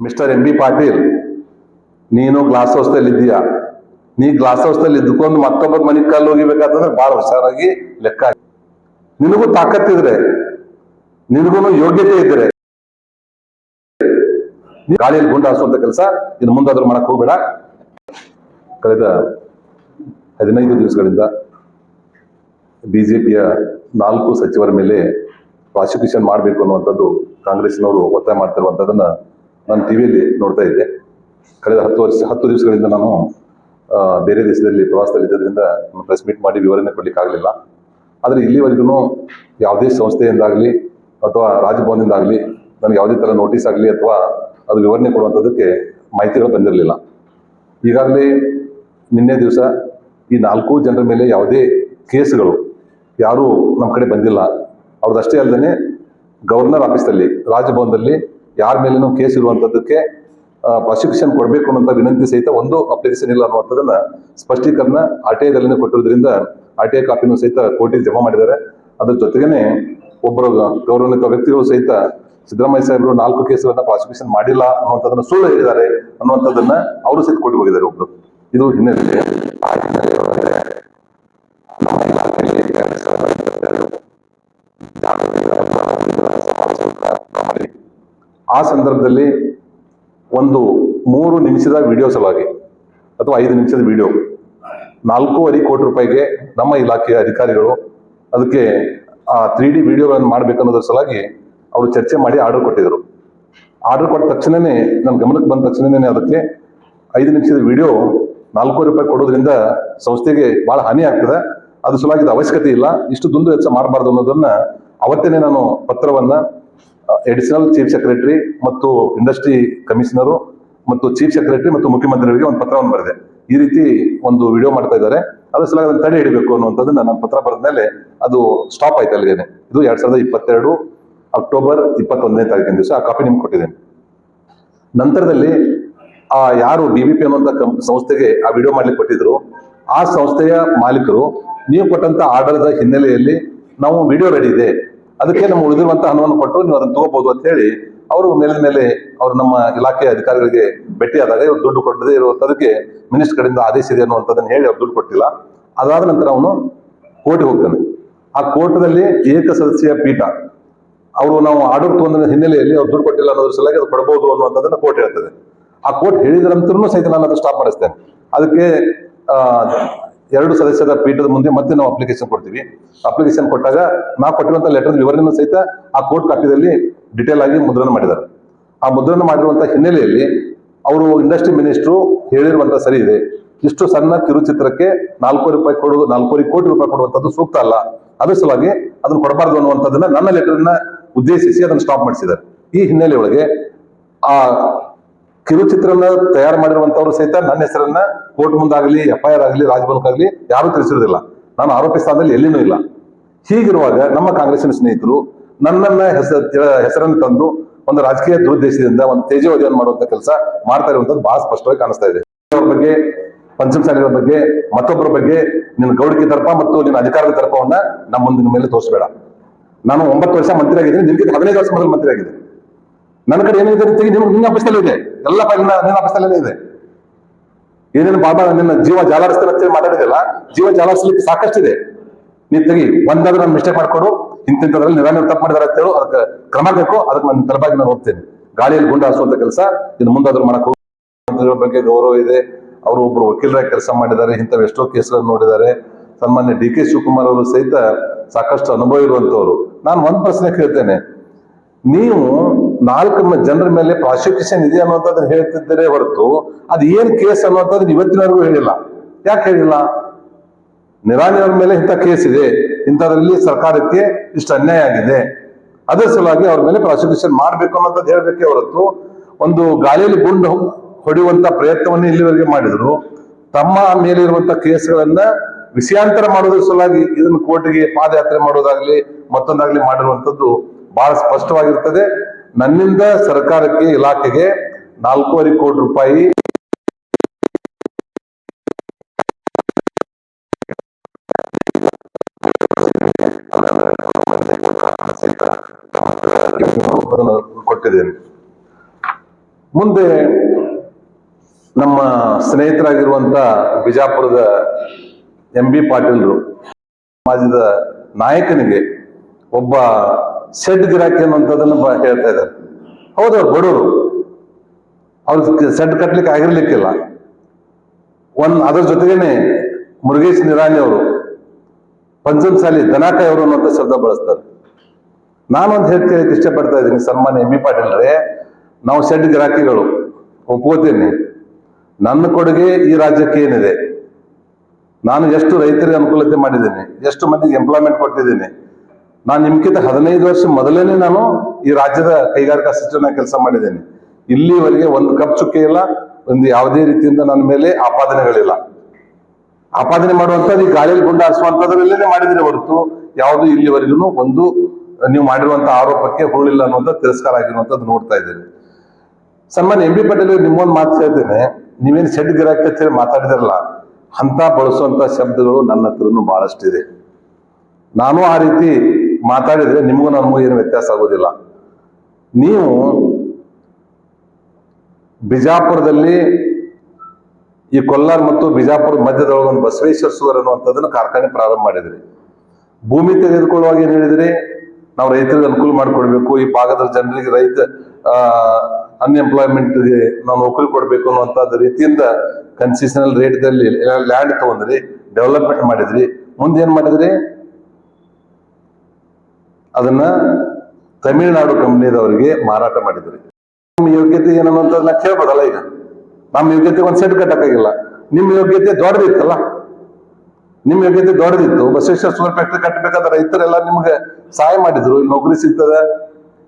Mister M B Patil ನೀನು glass ಹೌಸ್ದಲ್ಲಿ ಇದ್ದೀಯಾ? ನೀ ಗ್ಲಾಸ್ ಹೌಸ್ದಲ್ಲಿ ಇದ್ದುಕೊಂಡು ಮತ್ತೊಬ್ಬರ ಮನೆ ಕಲ್ಲು ಹೋಗಿಬೇಕಾದ್ರೆ ಬಹಳ ಹುಷಾರಾಗಿ ಲೆಕ್ಕ. ನಿನಗೂ ತಾಕತ್ತಿದ್ರೆ ನಿನಗೂ ಯೋಗ್ಯತೆ ಇದ್ರೆ. ಗಾಳಿಯಲ್ಲಿ ಗುಂಡು ಹಾಸುವಂತ ಕೆಲಸ, ಇನ್ನು ಮುಂದಾದ್ರೂ ಮಾಡಕ್ ಹೋಗ್ಬೇಡ. ಕಳೆದ ಹದಿನೈದು ದಿವಸಗಳಿಂದ ಬಿಜೆಪಿಯ ನಾಲ್ಕು ಸಚಿವರ ಮೇಲೆ ಪ್ರಾಸಿಕ್ಯೂಷನ್ ಮಾಡಬೇಕು ಅನ್ನುವಂಥದ್ದು ಕಾಂಗ್ರೆಸ್ನವರು ಒತ್ತಾಯ ಮಾಡ್ತಿರುವಂಥದ್ದನ್ನ ನಾನು ಟಿವಿಯಲ್ಲಿ ನೋಡ್ತಾ ಇದ್ದೆ. ಕಳೆದ ಹತ್ತು ವರ್ಷ, ಹತ್ತು ದಿವಸಗಳಿಂದ ನಾನು ಬೇರೆ ದೇಶದಲ್ಲಿ ಪ್ರವಾಸದಲ್ಲಿ ಇದ್ದರಿಂದ ಪ್ರೆಸ್ ಮೀಟ್ ಮಾಡಿ ವಿವರಣೆ ಕೊಡ್ಲಿಕ್ಕೆ ಆಗಲಿಲ್ಲ. ಆದರೆ ಇಲ್ಲಿವರೆಗೂ ಯಾವುದೇ ಸಂಸ್ಥೆಯಿಂದಾಗಲಿ ಅಥವಾ ರಾಜಭವನದಿಂದಾಗಲಿ ನನಗೆ ಯಾವುದೇ ಥರ ನೋಟಿಸ್ ಆಗಲಿ ಅಥವಾ ಅದು ವಿವರಣೆ ಕೊಡುವಂಥದ್ದಕ್ಕೆ ಮಾಹಿತಿಗಳು ಬಂದಿರಲಿಲ್ಲ. ಈಗಾಗಲೇ ನಿನ್ನೆ ದಿವಸ ಈ ನಾಲ್ಕು ಜನರ ಮೇಲೆ ಯಾವುದೇ ಕೇಸ್ಗಳು ಯಾರೂ ನಮ್ಮ ಕಡೆ ಬಂದಿಲ್ಲ. ಅವ್ರದ್ದಷ್ಟೇ ಅಲ್ಲದೆ ಗವರ್ನರ್ ಆಫೀಸಲ್ಲಿ ರಾಜಭವನದಲ್ಲಿ ಯಾರ ಮೇಲೇನೂ ಕೇಸ್ ಇರುವಂಥದ್ದಕ್ಕೆ ಪ್ರಾಸಿಕ್ಯೂಷನ್ ಕೊಡಬೇಕು ಅನ್ನೋ ವಿನಂತಿ ಸಹಿತ ಒಂದು ಅಪ್ಲಿಕೇಶನ್ ಇಲ್ಲ ಅನ್ನುವಂಥದ್ದನ್ನ ಸ್ಪಷ್ಟೀಕರಣ ಆರ್ ಟಿ ಐದಲ್ಲಿ ಕೊಟ್ಟಿರೋದ್ರಿಂದ ಆರ್ ಟಿ ಐ ಕಾಪಿನೂ ಸಹಿತ ಕೋರ್ಟಿಗೆ ಜಮಾ ಮಾಡಿದ್ದಾರೆ. ಅದ್ರ ಜೊತೆಗೇನೆ ಒಬ್ಬರು ಗೌರವಾನ್ವಿತ ವ್ಯಕ್ತಿಗಳು ಸಹಿತ ಸಿದ್ದರಾಮಯ್ಯ ಸಾಹೇಬರು ನಾಲ್ಕು ಕೇಸುಗಳನ್ನ ಪ್ರಾಸಿಕ್ಯೂಷನ್ ಮಾಡಿಲ್ಲ ಅನ್ನುವಂಥದ್ದನ್ನ ಸುಳ್ಳು ಹೇಳಿದ್ದಾರೆ ಅನ್ನುವಂಥದ್ದನ್ನ ಅವರು ಸಹಿತ ಕೊಟ್ಟು ಹೋಗಿದ್ದಾರೆ ಒಬ್ರು. ಇದು ಹಿನ್ನೆಲೆ ಆ ಹಿನ್ನೆಲೆಯೊಳಗೆ ನಮ್ಮ ಇಲಾಖೆಯಲ್ಲಿ ಎರಡ್ ಸಾವಿರದ ಇಪ್ಪತ್ತೆರಡು ಜಾಗತಿಕ ಮನೋರಂಜನಾ ಸಮಾವೇಶವನ್ನ ನಾವು ಮಾಡಿದ್ವಿ. ಆ ಸಂದರ್ಭದಲ್ಲಿ ಒಂದು ಮೂರು ನಿಮಿಷದ ವಿಡಿಯೋ ಸಲುವಾಗಿ, ಅಥವಾ ಐದು ನಿಮಿಷದ ವಿಡಿಯೋ ನಾಲ್ಕೂವರೆ ಕೋಟಿ ರೂಪಾಯಿಗೆ ನಮ್ಮ ಇಲಾಖೆಯ ಅಧಿಕಾರಿಗಳು ಅದಕ್ಕೆ, ಆ ತ್ರೀ ಡಿ ವಿಡಿಯೋಗಳನ್ನು ಮಾಡಬೇಕನ್ನೋದ್ರ ಸಲುವಾಗಿ ಅವರು ಚರ್ಚೆ ಮಾಡಿ ಆರ್ಡರ್ ಕೊಟ್ಟಿದ್ರು. ಆರ್ಡರ್ ಕೊಟ್ಟ ತಕ್ಷಣವೇ ನನ್ನ ಗಮನಕ್ಕೆ ಬಂದ ತಕ್ಷಣವೇ ಅದಕ್ಕೆ ಐದು ನಿಮಿಷದ ವಿಡಿಯೋ ನಾಲ್ಕೂವರೆ ರೂಪಾಯಿ ಕೊಡೋದ್ರಿಂದ ಸಂಸ್ಥೆಗೆ ಭಾಳ ಹಾನಿ ಆಗ್ತದೆ. ಅದು ಸಲುವಾಗಿ ಇದು ಅವಶ್ಯಕತೆ ಇಲ್ಲ. ಇಷ್ಟು ದುಂದು ವೆಚ್ಚ ಮಾಡಬಾರ್ದು ಅನ್ನೋದನ್ನ ಅವತ್ತೇನೆ ನಾನು ಪತ್ರವನ್ನ ಎಡಿಷನಲ್ ಚೀಫ್ ಸೆಕ್ರೆಟರಿ ಮತ್ತು ಇಂಡಸ್ಟ್ರಿ ಕಮಿಷನರು ಮತ್ತು ಚೀಫ್ ಸೆಕ್ರೆಟರಿ ಮತ್ತು ಮುಖ್ಯಮಂತ್ರಿಗಳಿಗೆ ಒಂದು ಪತ್ರವನ್ನು ಬರೆದೆ. ಈ ರೀತಿ ಒಂದು ವಿಡಿಯೋ ಮಾಡ್ತಾ ಇದ್ದಾರೆ. ಅದರ ಸಲುವಾಗಿ ಅದನ್ನು ತಡೆ ಹಿಡಬೇಕು ಅನ್ನುವಂಥದ್ದನ್ನ ನಾನು ಪತ್ರ ಬರೆದ ಮೇಲೆ ಅದು ಸ್ಟಾಪ್ ಆಯ್ತು ಅಲ್ಲಿಗೆ ಇದು ಎರಡ್ ಸಾವಿರದ ಇಪ್ಪತ್ತೆರಡು ಅಕ್ಟೋಬರ್ ಇಪ್ಪತ್ತೊಂದನೇ ತಾರೀಕಿನ ದಿವಸ ಆ ಕಾಪಿ ನಿಮ್ಗೆ ಕೊಟ್ಟಿದ್ದೇನೆ. ನಂತರದಲ್ಲಿ ಆ ಯಾರು ಬಿ ಬಿ ಪಿ ಅನ್ನುವಂಥ ಸಂಸ್ಥೆಗೆ ಆ ವಿಡಿಯೋ ಮಾಡ್ಲಿಕ್ಕೆ ಕೊಟ್ಟಿದ್ರು, ಆ ಸಂಸ್ಥೆಯ ಮಾಲೀಕರು ನೀವು ಕೊಟ್ಟಂತ ಆರ್ಡರ್ದ ಹಿನ್ನೆಲೆಯಲ್ಲಿ ನಾವು ವಿಡಿಯೋ ರೆಡಿ ಇದೆ. ಅದಕ್ಕೆ ನಮ್ಮ ಉಳಿದಿರುವಂತ ಹಣವನ್ನು ಕೊಟ್ಟು ನೀವು ಅದನ್ನು ತಗೋಬಹುದು ಅಂತ ಹೇಳಿ ಅವರು ಮೇಲಿನ ಮೇಲೆ ಅವರು ನಮ್ಮ ಇಲಾಖೆಯ ಅಧಿಕಾರಿಗಳಿಗೆ ಭೇಟಿಯಾದಾಗ ಇವರು ದುಡ್ಡು ಕೊಟ್ಟದೇ ಇರುವಂತದಕ್ಕೆ ಮಿನಿಸ್ಟರ್ ಕಡೆಯಿಂದ ಆದೇಶ ಇದೆ ಅನ್ನುವಂಥದ್ದನ್ನು ಹೇಳಿ ಅವ್ರು ದುಡ್ಡು ಕೊಟ್ಟಿಲ್ಲ. ಅದಾದ ನಂತರ ಅವನು ಕೋರ್ಟ್ಗೆ ಹೋಗ್ತಾನೆ. ಆ ಕೋರ್ಟ್ನಲ್ಲಿ ಏಕ ಸದಸ್ಯ ಪೀಠ. ಅವರು ನಾವು ಆರ್ಡರ್ ತಗೊಂಡ ಹಿನ್ನೆಲೆಯಲ್ಲಿ ಅವ್ರು ದುಡ್ಡು ಕೊಟ್ಟಿಲ್ಲ ಅನ್ನೋದ್ರ ಸಲುವಾಗಿ ಅದು ಕೊಡಬಹುದು ಅನ್ನುವಂಥದ್ದನ್ನು ಕೋರ್ಟ್ ಹೇಳ್ತದೆ. ಆ ಕೋರ್ಟ್ ಹೇಳಿದ್ರಂತರೂ ಸಹಿತ ನಾನು ಅದು ಸ್ಟಾಪ್ ಮಾಡಿಸ್ತೇನೆ. ಅದಕ್ಕೆ ಎರಡು ಸದಸ್ಯರ ಪೀಠದ ಮುಂದೆ ಮತ್ತೆ ನಾವು ಅಪ್ಲಿಕೇಶನ್ ಕೊಡ್ತೀವಿ. ಅಪ್ಲಿಕೇಶನ್ ಕೊಟ್ಟಾಗ ನಾವು ಕೊಟ್ಟಿರುವಂತಹ ಲೆಟರ್ ವಿವರಣೆಯನ್ನು ಸಹಿತ ಆ ಕೋರ್ಟ್ ಕಾಪಿದಲ್ಲಿ ಡಿಟೇಲ್ ಆಗಿ ಮುದ್ರಣ ಮಾಡಿದ್ದಾರೆ. ಆ ಮುದ್ರಣ ಮಾಡಿರುವಂಥ ಹಿನ್ನೆಲೆಯಲ್ಲಿ ಅವರು ಇಂಡಸ್ಟ್ರಿ ಮಿನಿಸ್ಟ್ರು ಹೇಳಿರುವಂತ ಸರಿ ಇದೆ. ಇಷ್ಟು ಸಣ್ಣ ಕಿರುಚಿತ್ರಕ್ಕೆ ನಾಲ್ಕೂವರೆ ರೂಪಾಯಿ ಕೊಡುವುದು ನಾಲ್ಕೂವರೆ ಕೋಟಿ ರೂಪಾಯಿ ಕೊಡುವಂಥದ್ದು ಸೂಕ್ತ ಅಲ್ಲ. ಅದ್ರ ಸಲುವಾಗಿ ಅದನ್ನು ಕೊಡಬಾರ್ದು ಅನ್ನುವಂಥದ್ದನ್ನ ನನ್ನ ಲೆಟರ್ನ ಉದ್ದೇಶಿಸಿ ಅದನ್ನು ಸ್ಟಾಪ್ ಮಾಡಿಸಿದ್ದಾರೆ. ಈ ಹಿನ್ನೆಲೆಯೊಳಗೆ ಆ ಕಿರುಚಿತ್ರನ ತಯಾರು ಮಾಡಿರುವಂಥವ್ರು ಸಹಿತ ನನ್ನ ಹೆಸರನ್ನ ಕೋರ್ಟ್ ಮುಂದಾಗಲಿ ಎಫ್ ಐ ಆರ್ ಆಗಲಿ ರಾಜಭವನಕ್ಕಾಗಲಿ ಯಾರು ತಿಳಿಸಿರುವುದಿಲ್ಲ. ನಾನು ಆರೋಪಿ ಸ್ಥಾನದಲ್ಲಿ ಎಲ್ಲಿನೂ ಇಲ್ಲ. ಹೀಗಿರುವಾಗ ನಮ್ಮ ಕಾಂಗ್ರೆಸ್ಸಿನ ಸ್ನೇಹಿತರು ನನ್ನನ್ನ ಹೆಸರು ಹೆಸರನ್ನು ತಂದು ಒಂದು ರಾಜಕೀಯ ದುರುದ್ದೇಶದಿಂದ ಒಂದು ತೇಜೋವಧಿಯನ್ನು ಮಾಡುವಂತ ಕೆಲಸ ಮಾಡ್ತಾ ಇರುವಂತದ್ದು ಬಹಳ ಸ್ಪಷ್ಟವಾಗಿ ಕಾಣಿಸ್ತಾ ಇದೆ. ಅವ್ರ ಬಗ್ಗೆ ಪಂಚಮಸಾಲಿಗಳ ಬಗ್ಗೆ, ಮತ್ತೊಬ್ಬರ ಬಗ್ಗೆ ನಿನ್ನ ಗೌಡಿಕೆ ತರ್ಪ ಮತ್ತು ನಿನ್ನ ಅಧಿಕಾರದ ತರ್ಪವನ್ನ ನಮ್ಮ ಮುಂದಿನ ಮೇಲೆ ತೋರಿಸಬೇಡ. ನಾನು ಒಂಬತ್ತು ವರ್ಷ ಮಂತ್ರಿ ಆಗಿದ್ದೀನಿ ನಿಮಗೆ ಹದಿನೈದು ವರ್ಷ ಮೊದಲು ಮಂತ್ರಿ ಆಗಿದೆ ನನ್ನ ಕಡೆ ಏನಿದೆ ನಿಮ್ಗೆ, ನಿನ್ನ ನಿನ್ನ ಇದೆ. ಎಲ್ಲ ಫೈಲ್ ನಿನ್ನ ಆಫೀಸಲ್ಲೇ ಇದೆ. ಏನೇನು ಬಾಬಾ, ನಿನ್ನ ಜೀವ ಹೇಳಿ ಮಾತಾಡಿದೆಲ್ಲ ಜೀವ ಜಾಲಾರಿಸ್ಲಿಕ್ಕೆ ಸಾಕಷ್ಟಿದೆ. ನೀ ತೆಗಿ, ಒಂದಾದ್ರೂ ನಾನು ಮಿಸ್ಟೇಕ್ ಮಾಡ್ಕೊಡು, ಇಂತಿಂತದ್ರಲ್ಲಿ ನಿರಾಣಿ ತಪ್ಪು ಮಾಡಿದಾರೆ ಅಂತೇಳು ಅದಕ್ಕೆ ಕ್ರಮ ಬೇಕು, ಅದಕ್ಕೆ ನಾನು ತಲಬಾಗಿ ನಾನು ಹೋಗ್ತೇನೆ. ಗಾಳಿಯಲ್ಲಿ ಗುಂಡ ಹಾಸುವಂತ ಕೆಲಸ, ಇನ್ನು ಮುಂದಾದ್ರೂ ಮಾಡಕ್ಕೆ ಬಗ್ಗೆ ಗೌರವ ಇದೆ. ಅವರು ಒಬ್ರು ವಕೀಲರಾಗಿ ಕೆಲಸ ಮಾಡಿದ್ದಾರೆ, ಇಂಥವು ಎಷ್ಟೋ ಕೇಸ್ಗಳನ್ನು ನೋಡಿದ್ದಾರೆ. ಸನ್ಮಾನ್ಯ ಡಿ ಕೆ ಶಿವಕುಮಾರ್ ಅವರು ಸಹಿತ ಸಾಕಷ್ಟು ಅನುಭವ ಇರುವಂತವ್ರು. ನಾನು ಒಂದ್ ಪ್ರಶ್ನೆ ಕೇಳ್ತೇನೆ. ನೀವು ನಾಲ್ಕು ಜನರ ಮೇಲೆ ಪ್ರಾಸಿಕ್ಯೂಷನ್ ಇದೆ ಅನ್ನೋದನ್ನ ಹೇಳ್ತಿದ್ದರೆ ಹೊರತು ಅದು ಏನ್ ಕೇಸ್ ಅನ್ನುವಂಥದ್ದು ಇವತ್ತಿನವರೆಗೂ ಹೇಳಿಲ್ಲ. ಯಾಕೆ ಹೇಳಿಲ್ಲ? ನಿರಾಣಿ ಅವ್ರ ಮೇಲೆ ಇಂಥ ಕೇಸ್ ಇದೆ. ಇಂಥದ್ರಲ್ಲಿ ಸರ್ಕಾರಕ್ಕೆ ಇಷ್ಟು ಅನ್ಯಾಯ ಆಗಿದೆ. ಅದರ ಸಲುವಾಗಿ ಅವ್ರ ಮೇಲೆ ಪ್ರಾಸಿಕ್ಯೂಷನ್ ಮಾಡ್ಬೇಕು ಅನ್ನೋದ್ ಹೇಳ್ಬೇಕೆ ಹೊರತು ಒಂದು ಗಾಳಿಯಲ್ಲಿ ಗುಂಡು ಹೊಡೆಯುವಂತ ಪ್ರಯತ್ನವನ್ನು ಇಲ್ಲಿವರೆಗೆ ಮಾಡಿದ್ರು. ತಮ್ಮ ಮೇಲಿರುವಂತ ಕೇಸ್ಗಳನ್ನ ವಿಷಯಾಂತರ ಮಾಡೋದ್ರ ಸಲುವಾಗಿ ಇದನ್ನು ಕೋರ್ಟ್ಗೆ ಪಾದಯಾತ್ರೆ ಮಾಡೋದಾಗ್ಲಿ ಮತ್ತೊಂದಾಗ್ಲಿ ಮಾಡಿರುವಂತದ್ದು ಬಹಳ ಸ್ಪಷ್ಟವಾಗಿರ್ತದೆ. ನನ್ನಿಂದ ಸರ್ಕಾರಕ್ಕೆ ಇಲಾಖೆಗೆ ನಾಲ್ಕೂವರೆ ಕೋಟಿ ರೂಪಾಯಿ ಕೊಟ್ಟಿದ್ದೇನೆ. ಮುಂದೆ ನಮ್ಮ ಸ್ನೇಹಿತರಾಗಿರುವಂತ ಬಿಜಾಪುರದ ಎಂ ಬಿ ಪಾಟೀಲ್ರು, ಸಮಾಜದ ನಾಯಕನಿಗೆ ಒಬ್ಬ ಶೆಡ್ ಗಿರಾಕಿ ಅನ್ನುವಂಥದ್ದನ್ನು ಹೇಳ್ತಾ ಇದ್ದಾರೆ. ಹೌದು, ಅವ್ರು ಬಡವರು. ಅವ್ರಿಗೆ ಸೆಡ್ ಕಟ್ಟಲಿಕ್ಕೆ ಆಗಿರ್ಲಿಕ್ಕಿಲ್ಲ. ಒಂದು ಅದ್ರ ಜೊತೆಗೇನೆ ಮುರುಗೇಶ್ ನಿರಾಣಿ ಅವರು ಪಂಚಮಸಾಲಿ ದನಾಕಾಯಿ ಅವರು ಅನ್ನುವಂಥ ಶಬ್ದ ಬಳಸ್ತಾರೆ. ನಾನೊಂದು ಹೇಳಿ ಕೇಳಕ್ಕೆ ಇಷ್ಟಪಡ್ತಾ ಇದ್ದೀನಿ, ಸನ್ಮಾನ್ಯ ಎಂ ಪಾಟೀಲ್ರೆ. ನಾವು ಸೆಡ್ ಗಿರಾಕಿಗಳು ಒಪ್ಕೋತೀನಿ ನನ್ನ ಕೊಡುಗೆ ಈ ರಾಜ್ಯಕ್ಕೆ ಏನಿದೆ? ನಾನು ಎಷ್ಟು ರೈತರಿಗೆ ಅನುಕೂಲತೆ ಮಾಡಿದ್ದೀನಿ? ಎಷ್ಟು ಮಂದಿಗೆ ಎಂಪ್ಲಾಯ್ಮೆಂಟ್ ಕೊಟ್ಟಿದ್ದೀನಿ? ನಾನು ನಿಮ್ಗಿಂತ ಹದಿನೈದು ವರ್ಷ ಮೊದಲೇನೆ ನಾನು ಈ ರಾಜ್ಯದ ಕೈಗಾರಿಕಾ ಸಚಿವನ ಕೆಲಸ ಮಾಡಿದ್ದೇನೆ. ಇಲ್ಲಿವರೆಗೆ ಒಂದು ಕಪ್ ಚುಕ್ಕೆ ಇಲ್ಲ, ಒಂದು ಯಾವುದೇ ರೀತಿಯಿಂದ ನನ್ನ ಮೇಲೆ ಆಪಾದನೆಗಳಿಲ್ಲ. ಆಪಾದನೆ ಮಾಡುವಂಥದ್ದು ಈ ಗಾಳಿಯಲ್ಲಿ ಗುಂಡ ಹಾರಿಸುವಂಥದ್ರಲ್ಲೇ ಮಾಡಿದ್ರೆ ಹೊರತು, ಯಾವುದು ಇಲ್ಲಿವರೆಗೂ ಒಂದು, ನೀವು ಮಾಡಿರುವಂತಹ ಆರೋಪಕ್ಕೆ ಹೋಗಲಿಲ್ಲ ಅನ್ನುವಂಥ ತಿರಸ್ಕಾರ ಆಗಿರುವಂಥದ್ದು ನೋಡ್ತಾ ಇದ್ದೇನೆ. ಸನ್ಮಾನ್ಯ ಎಂ ಬಿ ಪಟೇಲ್ ನಿಮ್ಮೊಂದು ಮಾತು ಹೇಳ್ತೇನೆ, ನೀವೇನು ಸೆಡ್ ಗಿರಾಕಿ ಅಂತ ಹೇಳಿ ಮಾತಾಡಿದಿರಲ್ಲ ಅಂತ ಬಳಸುವಂತ ಶಬ್ದಗಳು ನನ್ನ ಹತ್ರನು ಬಹಳಷ್ಟಿದೆ. ನಾನು ಆ ರೀತಿ ಮಾತಾಡಿದ್ರೆ ನಿಮಗೂ ನಮಗೂ ಏನು ವ್ಯತ್ಯಾಸ ಆಗೋದಿಲ್ಲ. ನೀವು ಬಿಜಾಪುರದಲ್ಲಿ ಈ ಕೊಲ್ಲಾರ್ ಮತ್ತು ಬಿಜಾಪುರ ಮಧ್ಯದೊಳಗೆ ಒಂದು ಬಸವೇಶ್ವರ ಸುವರ್ ಅನ್ನುವಂಥದ್ದನ್ನು ಕಾರ್ಖಾನೆ ಪ್ರಾರಂಭ ಮಾಡಿದ್ರಿ. ಭೂಮಿ ತೆಗೆದುಕೊಳ್ಳುವಾಗ ಏನು ಹೇಳಿದ್ರಿ? ನಾವು ರೈತರಿಗೆ ಅನುಕೂಲ ಮಾಡಿಕೊಡ್ಬೇಕು, ಈ ಭಾಗದ ಜನರಿಗೆ ರೈತ ಅನ್ಎಂಪ್ಲಾಯ್ಮೆಂಟ್ಗೆ ನಾವು ನೌಕರಿ ಕೊಡಬೇಕು ಅನ್ನುವಂಥದ್ದು ರೀತಿಯಿಂದ ಕನ್ಸೆಷನಲ್ ರೇಟ್ದಲ್ಲಿ ಲ್ಯಾಂಡ್ ತಗೊಂಡ್ರಿ ಡೆವಲಪ್ಮೆಂಟ್ ಮಾಡಿದ್ರಿ. ಮುಂದೆ ಏನು ಮಾಡಿದ್ರಿ? ಅದನ್ನ ತಮಿಳುನಾಡು ಕಂಪ್ನಿದವರಿಗೆ ಮಾರಾಟ ಮಾಡಿದ್ರಿ. ನಿಮ್ಮ ಯೋಗ್ಯತೆ ಏನನ್ನುವಂಥದ್ದನ್ನ ಕೇಳ್ಬೋದಲ್ಲ ಈಗ? ನಮ್ಮ ಯೋಗ್ಯತೆ ಒಂದು ಸೆಟ್ ಕಟ್ಟಕ್ಕಾಗಿಲ್ಲ. ನಿಮ್ಮ ಯೋಗ್ಯತೆ ದೊಡ್ಡದಿತ್ತಲ್ಲ? ನಿಮ್ಮ ಯೋಗ್ಯತೆ ದೊಡ್ಡದಿತ್ತು, ಬಸವೇಶ್ವರ ಶುಗರ್ ಫ್ಯಾಕ್ಟ್ರಿ ಕಟ್ಟಬೇಕಾದ್ರೆ ರೈತರೆಲ್ಲ ನಿಮ್ಗೆ ಸಹಾಯ ಮಾಡಿದ್ರು. ಇಲ್ಲಿ ನೌಕರಿ ಸಿಗ್ತದೆ,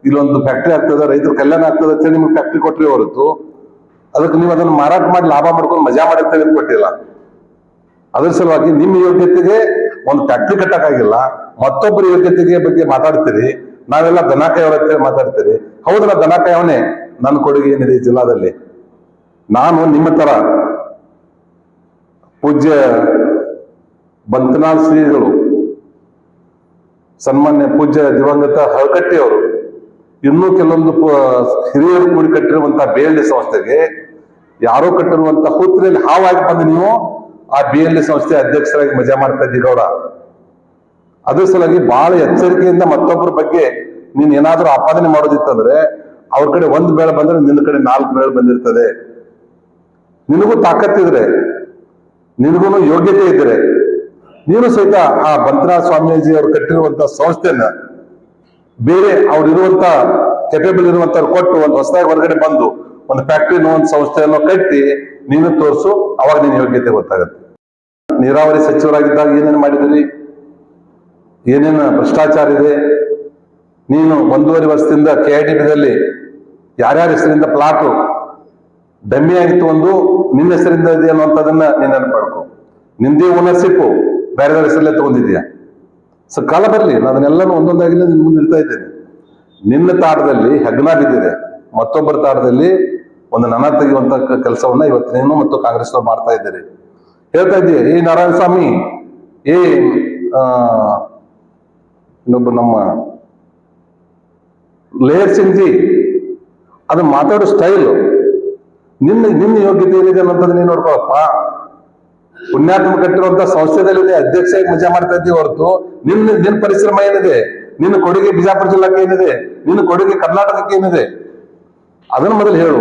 ಇಲ್ಲೊಂದು ಫ್ಯಾಕ್ಟ್ರಿ ಆಗ್ತದೆ, ರೈತರ ಕಲ್ಯಾಣ ಆಗ್ತದೆ ಅಂತ ಹೇಳಿ ನಿಮ್ಗೆ ಫ್ಯಾಕ್ಟ್ರಿ ಕೊಟ್ರಿ ಹೊರತು. ಅದಕ್ಕೆ ನೀವು ಅದನ್ನು ಮಾರಾಟ ಮಾಡಿ ಲಾಭ ಮಾಡ್ಕೊಂಡು ಮಜಾ ಮಾಡಿ ಕೊಟ್ಟಿಲ್ಲ ಅದ್ರ ಸಲುವಾಗಿ ನಿಮ್ಮ ಯೋಗ್ಯತೆಗೆ ಒಂದು ಫ್ಯಾಕ್ಟ್ರಿ ಕಟ್ಟಕ್ಕಾಗಿಲ್ಲ ಮತ್ತೊಬ್ಬರ ಯೋಗ್ಯತೆಗೆ ಬಗ್ಗೆ ಮಾತಾಡ್ತೀರಿ, ನಾವೆಲ್ಲ ದನಕಾಯವರ ಹತ್ರ ಮಾತಾಡ್ತೀರಿ. ಹೌದಲ್ಲ ದನಕಾಯವನೇ ನನ್ನ ಕೊಡುಗೆ ಏನಿದೆ ಜಿಲ್ಲಾದಲ್ಲಿ? ನಾನು ನಿಮ್ಮ ತರ ಪೂಜ್ಯ ಬಂತನಾಳ್ ಶ್ರೀಗಳು, ಸನ್ಮಾನ್ಯ ಪೂಜ್ಯ ದಿವಂಗತ ಹಳಕಟ್ಟಿಯವರು, ಇನ್ನೂ ಕೆಲವೊಂದು ಹಿರಿಯರು ಕೂಡಿ ಕಟ್ಟಿರುವಂತಹ ಬೇಳೆ ಸಂಸ್ಥೆಗೆ, ಯಾರೋ ಕಟ್ಟಿರುವಂತಹ ಹುತ್ತರಲ್ಲಿ ಹಾವಾಗಿ ಬಂದು ನೀವು ಆ ಬಿ ಎಲ್ ಸಂಸ್ಥೆ ಅಧ್ಯಕ್ಷರಾಗಿ ಮಜಾ ಮಾಡ್ತಾ ಸಲಾಗಿ ಅದ್ರ ಸಲುವಾಗಿ ಬಹಳ ಎಚ್ಚರಿಕೆಯಿಂದ ಮತ್ತೊಬ್ಬರ ಬಗ್ಗೆ ನೀನ್ ಏನಾದ್ರೂ ಆಪಾದನೆ ಮಾಡೋದಿತ್ತಂದ್ರೆ ಅವ್ರ ಕಡೆ ಒಂದ್ ಬೇಳೆ ಬಂದ್ರೆ ನಿನ್ನ ಕಡೆ ನಾಲ್ಕು ಬೇಳೆ ಬಂದಿರ್ತದೆ. ನಿನಗೂ ತಾಕತ್ತಿದ್ರೆ, ನಿನಗೂ ಯೋಗ್ಯತೆ ಇದ್ರೆ, ನೀನು ಸಹಿತ ಆ ಬಂತನಾಥ ಸ್ವಾಮೀಜಿ ಅವರು ಕಟ್ಟಿರುವಂತ ಸಂಸ್ಥೆನ ಬೇರೆ ಅವ್ರು ಇರುವಂತ ಕೆಪೇಬಲ್ ಇರುವಂತ ಕೊಟ್ಟು ಒಂದು ಹೊಸದಾಗಿ ಹೊರಗಡೆ ಬಂದು ಒಂದು ಫ್ಯಾಕ್ಟ್ರಿನೋ ಒಂದು ಸಂಸ್ಥೆಯನ್ನು ಕಟ್ಟಿ ನೀನು ತೋರಿಸು, ಅವಾಗ ನಿನ್ನ ಯೋಗ್ಯತೆ ಗೊತ್ತಾಗುತ್ತೆ. ನೀರಾವರಿ ಸಚಿವರಾಗಿದ್ದಾಗ ಏನೇನು ಮಾಡಿದಿರಿ? ಏನೇನು ಭ್ರಷ್ಟಾಚಾರ ಇದೆ? ನೀನು ಒಂದೂವರೆ ವರ್ಷದಿಂದ ಕೆ ಐ ಡಿ ಬಿದಲ್ಲಿ ಯಾರ್ಯಾರ ಹೆಸರಿಂದ ಪ್ಲಾಟು ಡಮ್ಮಿ ಆಗಿತ್ತು ಒಂದು, ನಿನ್ನ ಹೆಸರಿಂದ ಇದೆ ಅನ್ನುವಂಥದ್ದನ್ನ ನೀನ್ ನಿಮ್ಮದೇ ನಿಂದೇ ಓನರ್ಶಿಪ್ ಬೇರೆದವ್ರ ಹೆಸರಲ್ಲೇ ತಗೊಂಡಿದ್ಯಾ ಸೊ ಕಾಲ ಬರಲಿ, ನಾನು ಅದನ್ನೆಲ್ಲನೂ ಒಂದೊಂದಾಗಿಲ್ಲ ನಿನ್ ಮುಂದೆ ಇಡ್ತಾ ಇದ್ದೇನೆ. ನಿನ್ನ ತಾಟದಲ್ಲಿ ಹೆಗ್ನ ಬಿದ್ದಿದೆ. ಮತ್ತೊಬ್ಬರ ತಾಡದಲ್ಲಿ ಒಂದು ನನ ತೆಗೆಯುವಂತ ಕೆಲಸವನ್ನ ಇವತ್ತು ನೀನು ಮತ್ತು ಕಾಂಗ್ರೆಸ್ ಮಾಡ್ತಾ ಇದ್ದೀರಿ. ಹೇಳ್ತಾ ಇದ್ದೀವಿ ಏ ನಾರಾಯಣ ಸ್ವಾಮಿ ಏ ಇನ್ನೊಬ್ಬ ನಮ್ಮ ಲೇಯರ್ ಸಿಂಗ್ ಜಿ ಅದು ಮಾತಾಡೋ ಸ್ಟೈಲ್ ನಿನ್ನ ನಿನ್ನ ಯೋಗ್ಯತೆ ಏನಿದೆ ಅನ್ನೋದನ್ನ ನೀನು ನೋಡ್ಕೊಳಪ್ಪ. ಪುಣ್ಯಾತ್ಮ ಕಟ್ಟಿರುವಂತ ಸಂಸ್ಥೆದಲ್ಲಿ ಅಧ್ಯಕ್ಷ ಮಜಾ ಮಾಡ್ತಾ ಇದ್ದೀವಿ ಹೊರತು. ನಿನ್ನ ನಿನ್ನ ಪರಿಶ್ರಮ ಏನಿದೆ? ನಿನ್ನ ಕೊಡುಗೆ ಬಿಜಾಪುರ ಜಿಲ್ಲಾಕ್ಕೆ ಏನಿದೆ? ನಿನ್ನ ಕೊಡುಗೆ ಕರ್ನಾಟಕಕ್ಕೆ ಏನಿದೆ? ಅದನ್ನ ಮೊದಲು ಹೇಳು.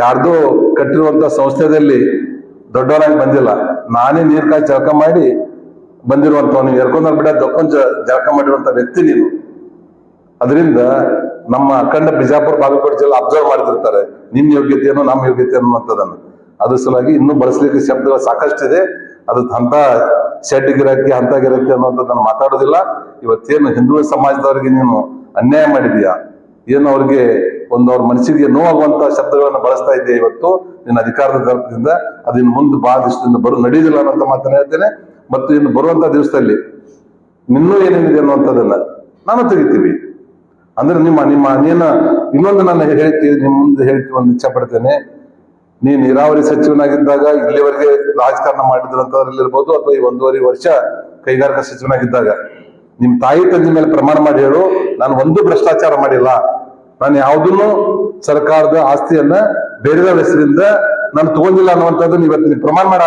ಯಾರ್ದೋ ಕಟ್ಟಿರುವಂತ ಸಂಸ್ಥೆದಲ್ಲಿ ದೊಡ್ಡವರಾಗಿ ಬಂದಿಲ್ಲ. ನಾನೇ ನೀರ್ ಕಾಯಿ ಜಳಕ ಮಾಡಿ ಬಂದಿರುವಂತವನು ಎರ್ಕೊಂಡ್ ಬಿಡ ದೊಕ್ಕೊಂಡ್ ಜಳಕ ಮಾಡಿರುವಂತ ವ್ಯಕ್ತಿ ನೀನು. ಅದರಿಂದ ನಮ್ಮ ಅಖಂಡ ಬಿಜಾಪುರ ಬಾಗಲಕೋಟೆ ಜಿಲ್ಲೆ ಅಬ್ಸರ್ವ್ ಮಾಡ್ತಿರ್ತಾರೆ ನಿನ್ನ ಯೋಗ್ಯತೆಯನ್ನು ನಮ್ಮ ಯೋಗ್ಯತೆ ಅನ್ನುವಂಥದ್ದನ್ನು. ಅದ್ರ ಸಲುವಾಗಿ ಇನ್ನೂ ಬಳಸಲಿಕ್ಕೆ ಶಬ್ದಗಳು ಸಾಕಷ್ಟಿದೆ. ಅದು ಅಂತ ಶೆಡ್ ಗಿರಾಕಿ ಅಂತ ಗಿರಾಕಿ ನಾನು ಮಾತಾಡೋದಿಲ್ಲ. ಇವತ್ತೇನು ಹಿಂದೂ ಸಮಾಜದವರಿಗೆ ನೀನು ಅನ್ಯಾಯ ಮಾಡಿದೀಯಾ ಏನು ಅವ್ರಿಗೆ ಒಂದು ಅವ್ರ ಮನಸ್ಸಿಗೆ ನೋವಾಗುವಂತ ಶಬ್ದಗಳನ್ನು ಬಳಸ್ತಾ ಇದ್ದೀಯ ಇವತ್ತು? ನಿನ್ನ ಅಧಿಕಾರದ ದರ್ಪದಿಂದ ಅದು ಇನ್ನು ಮುಂದೆ ಬಾ ದಿವಸದಿಂದ ಬರು ನಡೆಯುದಿಲ್ಲ ಅನ್ನೋಂಥ ಮಾತನ್ನ ಹೇಳ್ತೇನೆ. ಮತ್ತು ಇನ್ನು ಬರುವಂತ ದಿವಸದಲ್ಲಿ ನಿನ್ನೂ ಏನೇನಿದೆ ಅನ್ನುವಂಥದ್ದನ್ನ ನಾನು ತೆಗಿತೀವಿ ಅಂದ್ರೆ ನಿಮ್ಮ ನಿಮ್ಮ ನೀನ ಇನ್ನೊಂದು ನಾನು ಹೇಳ್ತೀವಿ ನಿಮ್ಮ ಮುಂದೆ ಹೇಳ್ತೀವಿ ಒಂದು ಇಚ್ಛೆ ಪಡ್ತೇನೆ. ನೀ ನೀರಾವರಿ ಸಚಿವನಾಗಿದ್ದಾಗ ಇಲ್ಲಿವರೆಗೆ ರಾಜಕಾರಣ ಮಾಡಿದ್ರಂತವ್ರಲ್ಲಿರ್ಬೋದು ಅಥವಾ ಈ ಒಂದೂವರೆ ವರ್ಷ ಕೈಗಾರಿಕಾ ಸಚಿವನಾಗಿದ್ದಾಗ. ನಿಮ್ ತಾಯಿ ತಂದೆ ಮೇಲೆ ಪ್ರಮಾಣ ಮಾಡಿ ಹೇಳು, ನಾನು ಒಂದು ಭ್ರಷ್ಟಾಚಾರ ಮಾಡಿಲ್ಲ. ನಾನು ಯಾವುದನ್ನು ಸರ್ಕಾರದ ಆಸ್ತಿಯನ್ನ ಬೇರೆದವ್ರ ಹೆಸರಿಂದ ನಾನು ತಗೊಂಡಿಲ್ಲ ಅನ್ನುವಂಥದ್ದು ಇವತ್ತು ನೀವು ಪ್ರಮಾಣ ಮಾಡ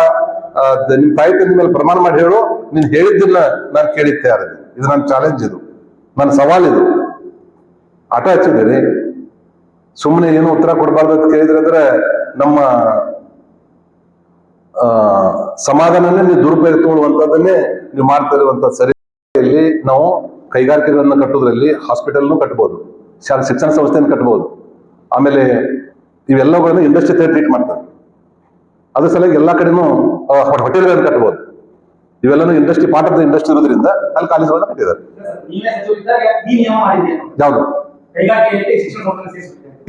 ನಿಮ್ ತಾಯಿ ತಂದೆ ಮೇಲೆ ಪ್ರಮಾಣ ಮಾಡಿ ಹೇಳು, ನೀನ್ ಹೇಳಿದ್ದಿಲ್ಲ ನಾನು ಕೇಳಿದ್ದೆ ಯಾರು ಇದು ನನ್ನ ಚಾಲೆಂಜ್ ಇದು. ನನ್ನ ಸವಾಲ್ ಇದು. ಆಟ ಹಚ್ಚಿದ್ದೀರಿ. ಸುಮ್ಮನೆ ಏನು ಉತ್ತರ ಕೊಡಬಾರ್ದು ಅಂತ ಕೇಳಿದ್ರೆ ಅಂದ್ರೆ ನಮ್ಮ ಸಮಾಧಾನನೇ ನೀವು ದುರುಪಯೋಗ ತಗೊಳ್ಳುವಂತದನ್ನೇ ನೀವು ಮಾಡ್ತಾ ಇರುವಂತ ಸರಿಯಲ್ಲಿ ನಾವು ಕೈಗಾರಿಕೆಗಳನ್ನ ಕಟ್ಟೋದ್ರಲ್ಲಿ ಹಾಸ್ಪಿಟಲ್ನು ಕಟ್ಬೋದು ಶಾಲೆ ಶಿಕ್ಷಣ ಸಂಸ್ಥೆಯನ್ನು ಕಟ್ಬೋದು. ಆಮೇಲೆ ಇವೆಲ್ಲವುಗಳನ್ನು ಇಂಡಸ್ಟ್ರಿ ಟ್ರೀಟ್ ಮಾಡ್ತಾರೆ. ಅದ್ರ ಸಲುವಾಗಿ ಎಲ್ಲಾ ಕಡೆನೂ ಹೋಟೆಲ್ಗಳನ್ನು ಕಟ್ಬೋದು. ಇವೆಲ್ಲನೂ industry part of the industry ಇರೋದ್ರಿಂದ ಅಲ್ಲಿ ಕಾಲೇಜುಗಳನ್ನ ಕಟ್ಟಿದ್ದಾರೆ. ಯಾವುದು?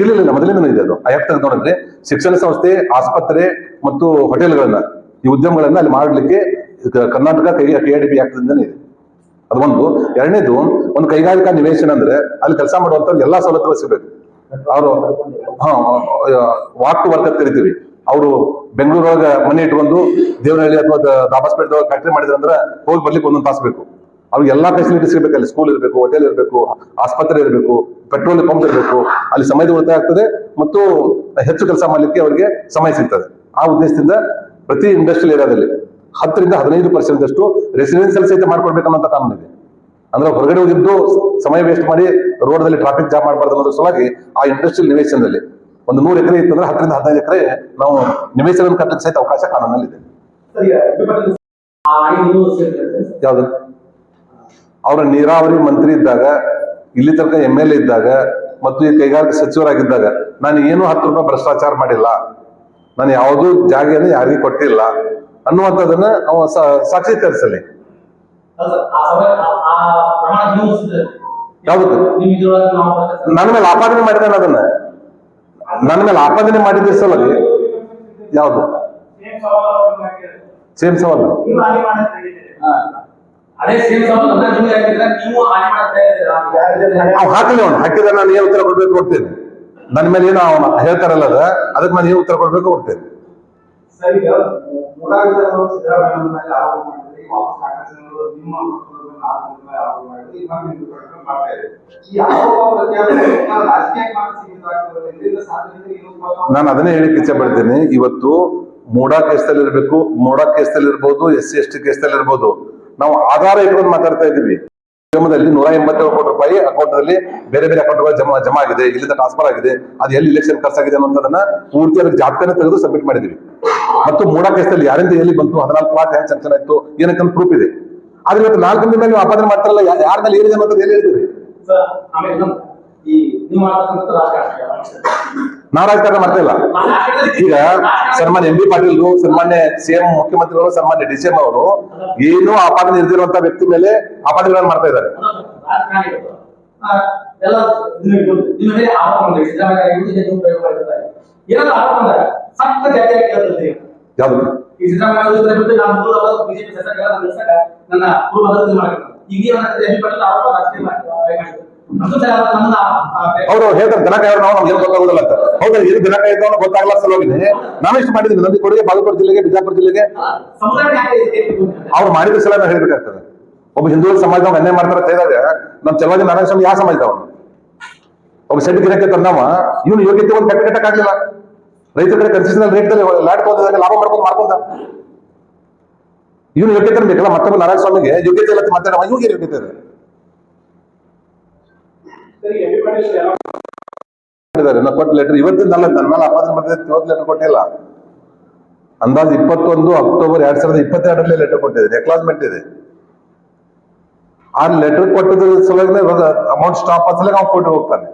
ಇಲ್ಲ ಇಲ್ಲ, ಮೊದಲಿಂದನೂ ಇದೆ ಅದು. ಆಕ್ಟ್ ನೋಡಿದ್ರೆ ಶಿಕ್ಷಣ ಸಂಸ್ಥೆ, ಆಸ್ಪತ್ರೆ ಮತ್ತು ಹೋಟೆಲ್ಗಳನ್ನ, ಈ ಉದ್ಯಮಗಳನ್ನ ಅಲ್ಲಿ ಮಾಡಲಿಕ್ಕೆ ಕರ್ನಾಟಕ ಕೈ ಕೆ ಡಿ ಪಿ ಇದೆ. ಒಂದು. ಎರಡನೇದು, ಒಂದು ಕೈಗಾರಿಕಾ ನಿವೇಶನ ಅಂದ್ರೆ ಅಲ್ಲಿ ಕೆಲಸ ಮಾಡುವಂತ ಎಲ್ಲಾ ಸವಲತ್ತುಗಳು ಸಿಗಬೇಕು. ಅವರು, ಹಾ ವಾಕ್ ಟು ವರ್ಕ್ ಅಂತ ಕರಿತೀವಿ. ಅವರು ಬೆಂಗಳೂರೊಳಗ ಮನೆ ಇಟ್ಕೊಂಡು ದೇವನಹಳ್ಳಿ ಅಥವಾ ದಾಬಾಸ್ಪೇಟೆ ಫ್ಯಾಕ್ಟ್ರಿ ಮಾಡಿದ್ರಂದ್ರೆ ಹೋಗಿ ಬರ್ಲಿಕ್ಕೆ ಒಂದೊಂದು ತಾಸು ಬೇಕು. ಅವ್ರಿಗೆ ಎಲ್ಲಾ ಫೆಸಿಲಿಟೀಸ್ ಇರಬೇಕು ಅಲ್ಲಿ ಸ್ಕೂಲ್ ಇರಬೇಕು ಹೋಟೆಲ್ ಇರಬೇಕು ಆಸ್ಪತ್ರೆ ಇರಬೇಕು ಪೆಟ್ರೋಲ್ ಪಂಪ್ ಇರಬೇಕು ಅಲ್ಲಿ ಸಮಯದ ಉಳಿತಾಯ ಆಗ್ತದೆ ಮತ್ತು ಹೆಚ್ಚು ಕೆಲಸ ಮಾಡಲಿಕ್ಕೆ ಅವರಿಗೆ ಸಮಯ ಸಿಗ್ತದೆ ಆ ಉದ್ದೇಶದಿಂದ ಪ್ರತಿ ಇಂಡಸ್ಟ್ರಿಯಲ್ ಏರಿಯಾದಲ್ಲಿ ಹತ್ತರಿಂದ ಹದಿನೈದು ಪರ್ಸೆಂಟ್ ಅಷ್ಟು ರೆಸಿಡೆನ್ಸಿಯಲ್ ಸಹಿತ ಮಾಡ್ಕೊಡ್ಬೇಕನ್ನೋಂಥ ಕಾನೂನು ಇದೆ ಅಂದ್ರೆ ಹೊರಗಡೆ ಹೋಗಿದ್ದು ಸಮಯ ವೇಸ್ಟ್ ಮಾಡಿ ರೋಡ್ದಲ್ಲಿ ಟ್ರಾಫಿಕ್ ಜಾಮ್ ಮಾಡಬಾರ್ದು ಅನ್ನೋದ್ರ ಸಲುವಾಗಿ ಆ ಇಂಡಸ್ಟ್ರಿಯಲ್ ನಿವೇಶನದಲ್ಲಿ ಒಂದು ನೂರು ಎಕರೆ ಇತ್ತಂದ್ರೆ ಹತ್ತರಿಂದ ಹದಿನೈದು ಎಕರೆ ನಾವು ನಿವೇಶನ ಕಟ್ಟಕ್ಕೆ ಸಹಿತ ಅವಕಾಶ ಕಾನೂನಲ್ಲಿ ಇದೆ ಯಾವ್ದು ಅವರ ನೀರಾವರಿ ಮಂತ್ರಿ ಇದ್ದಾಗ ಇಲ್ಲಿ ತನಕ ಎಂ ಎಲ್ ಎ ಇದ್ದಾಗ ಮತ್ತು ಈ ಕೈಗಾರಿಕಾ ಸಚಿವರಾಗಿದ್ದಾಗ ನಾನು ಏನು ಹತ್ತು ರೂಪಾಯಿ ಭ್ರಷ್ಟಾಚಾರ ಮಾಡಿಲ್ಲ. ನಾನು ಯಾವುದೂ ಜಾಗೆಯನ್ನು ಯಾರಿಗೂ ಕೊಟ್ಟಿಲ್ಲ. ಅನ್ನುವಂಥದ್ದನ್ನ ಅವ ಸಾಕ್ಷಿ ತರಿಸಲಿ. ಭ್ರಷ್ಟಾಚಾರ- ನನ್ನ ಮೇಲೆ ಆಪಾದನೆ ಮಾಡಿದಾನೆ ಅದನ್ನ. ನನ್ನ ಮೇಲೆ ಆಪಾದನೆ ಮಾಡಿದ ಸಲ ಯಾವುದು? ಸೇಮ್ ಸವಾಲು ಹಾಕಲಿ ಅವನು ಹಾಕಿದ್ರೆ ನಾನು ಏನು ಉತ್ತರ ಕೊಡ್ಬೇಕು ಕೊಡ್ತೇನೆ. ನನ್ನ ಮೇಲೆ ಏನು ಅವನು ಹೇಳ್ತಾರಲ್ಲ ಅದ ಅದಕ್ಕೆ ನಾನು ಏನು ಉತ್ತರ ಕೊಡ್ಬೇಕು ಕೊಡ್ತೇನೆ. ನಾನು ಅದನ್ನೇ ಹೇಳಕ್ಕೆ ಇಚ್ಛೆ ಪಡ್ತೇನೆ. ಇವತ್ತು ಮೂಡಾ ಕೇಸ್ದಲ್ಲಿ ಇರಬೇಕು ಮೂಡಾ ಕೇಸ್ದಲ್ಲಿ ಇರ್ಬೋದು ಎಸ್ ಸಿ ಎಸ್ ಟಿ ಕೇಸ್ದಲ್ಲಿ ಇರ್ಬೋದು. ನಾವು ಆಧಾರ ಇಟ್ಕೊಂಡು ಮಾತಾಡ್ತಾ ಇದೀವಿ ನಿಗಮದಲ್ಲಿ ನೂರ ಎಂಬತ್ತೇಳು ಕೋಟಿ ರೂಪಾಯಿ ಅಕೌಂಟ್ ಅಲ್ಲಿ ಬೇರೆ ಬೇರೆ ಅಕೌಂಟ್ ಜಮಾ ಜಮಾ ಆಗಿದೆ, ಇಲ್ಲಿಂದ ಟ್ರಾನ್ಸ್ಫರ್ ಆಗಿದೆ, ಅದು ಎಲ್ಲಿ ಇಲೆಕ್ಷನ್ ಖರ್ಚಾಗಿದೆ ಅನ್ನೋದನ್ನ ಪೂರ್ತಿ ಅದಕ್ಕೆ ತೆಗೆದು ಸಬ್ಮಿಟ್ ಮಾಡಿದೀವಿ ಮತ್ತು ಮೂಡ ಕೇಸಲ್ಲಿ ಯಾರಿಂದ ಎಲ್ಲಿ ಬಂತು, ಹದಿನಾಲ್ಕು ಪ್ಲಾಟ್ ಹೆಂಗ್ ಸಂಕ್ಷನ್ ಆಯ್ತು ಪ್ರೂಫ್ ಇದೆ. ಆದ್ರೆ ಇವತ್ತು ನಾಲ್ಕು ದಿನ ಮೇಲೆ ಆಪಾದನೆ ಮಾಡ್ತಾರಲ್ಲ ಯಾರ ಮೇಲೆ ಏನಿದೆ ಅನ್ನೋದು ಎಲ್ಲಿ ಹೇಳಿದ್ರಿ ನೀವು ಮಾಡ್ತಾ ಇಲ್ಲ. ಈಗ ಸನ್ಮಾನ್ಯ ಎಂ ಬಿ ಪಾಟೀಲ್ ಸನ್ಮಾನ್ಯ ಸಿಎಂ ಮುಖ್ಯಮಂತ್ರಿಗಳು, ಸನ್ಮಾನ್ಯ ಡಿ ಸಿ ಎಂ ಅವರು ಏನು ಆಪಾದನೆ ನಿರ್ದಿರುವಂತ ವ್ಯಕ್ತಿ ಮೇಲೆ ಆಪಾದನೆಗಳನ್ನು ಮಾಡ್ತಾ ಇದ್ದಾರೆ. ಯಾವುದು? ಅವರು ಹೇಳ್ತಾರೆ ದನ ಕಾಯೋರು ನಾವು ನಮ್ಗೆ ಗೊತ್ತಾಗೋದಿಲ್ಲ ಅಂತ. ಹೌದಾ ಏನು ದನ ಕಾಯ್ದವನು ಗೊತ್ತಾಗಲ್ಲ ಸಲುವಾಗಿ. ನಾನು ಇಷ್ಟು ಮಾಡಿದ್ದೀನಿ ನಂದಿ ಕೊಡುಗೆ, ಬಾಗಲಕೋಟೆ ಜಿಲ್ಲೆಗೆ, ಬಿಜಾಪುರ ಜಿಲ್ಲೆಗೆ? ಅವ್ರು ಮಾಡಿದ ಸಲ ನಾವು ಹೇಳ್ಬೇಕಾಗ್ತದೆ. ಒಬ್ಬ ಹಿಂದೂ ಸಮಾಜದವ್ರು ಅನ್ಯಾಯ ಮಾಡ್ತಾರೆ ಅಂತ ಹೇಳಿದಾಗ, ನಮ್ಮ ಚಲವಾದಿ ನಾರಾಯಣ ಸ್ವಾಮಿ ಯಾವ ಸಮಾಜದವನು ಒಬ್ಬ ಶೆಡ್ ಗಿರಕ್ಕೆ ತಂದವ, ಇವನು ಯೋಗ್ಯತೆ ಒಂದು ಕಟ್ಟ ಕಟ್ಟಕ್ಕಾಗಲಿಲ್ಲ ರೈತರ ಕಡೆ ರೇಟ್ ಲಾಡ್ ತಗೊಂಡಿದ್ದಾಗ ಲಾಭ ಮಾಡ್ಕೊಂಡು ಮಾಡ್ಕೊಂಡ. ಇವನು ಯೋಗ್ಯತೆ ಬೇಕಲ್ಲ ಮತ್ತೊಬ್ಬ ನಾರಾಯಣ ಸ್ವಾಮಿಗೆ ಯೋಗ್ಯತೆ ಇಲ್ಲ ಮಾತಾಡುವ ಇವಾಗ ಯೋಗ್ಯತೆ ಇದೆ ಸರಿ ಎಂ ಪಿ ಪಾಟೀಲ್ ಎಲ್ಲ ಕೊಟ್ಟ ಲೆಟರ್ ನನ್ನ ಮೇಲೆ ಮಾಡಿದ್ರೆ ಲೆಟರ್ ಕೊಟ್ಟಿಲ್ಲ. ಅಂದಾಜು ಇಪ್ಪತ್ತೊಂದು ಅಕ್ಟೋಬರ್ ಎರಡ್ ಸಾವಿರದ ಇಪ್ಪತ್ತೆರಡರಲ್ಲಿ ಲೆಟರ್ ಕೊಟ್ಟಿದೆ ಎಕ್ಲಾಸ್ಮೆಂಟ್ ಇದೆ. ಆ ಲೆಟರ್ ಕೊಟ್ಟದ್ರ ಸಲುವಾಗಿ ಅಮೌಂಟ್ ಸ್ಟಾಪ್ ಸಲುವಾಗಿ ಅವ್ನು ಕೊಟ್ಟು ಹೋಗ್ತಾನೆ.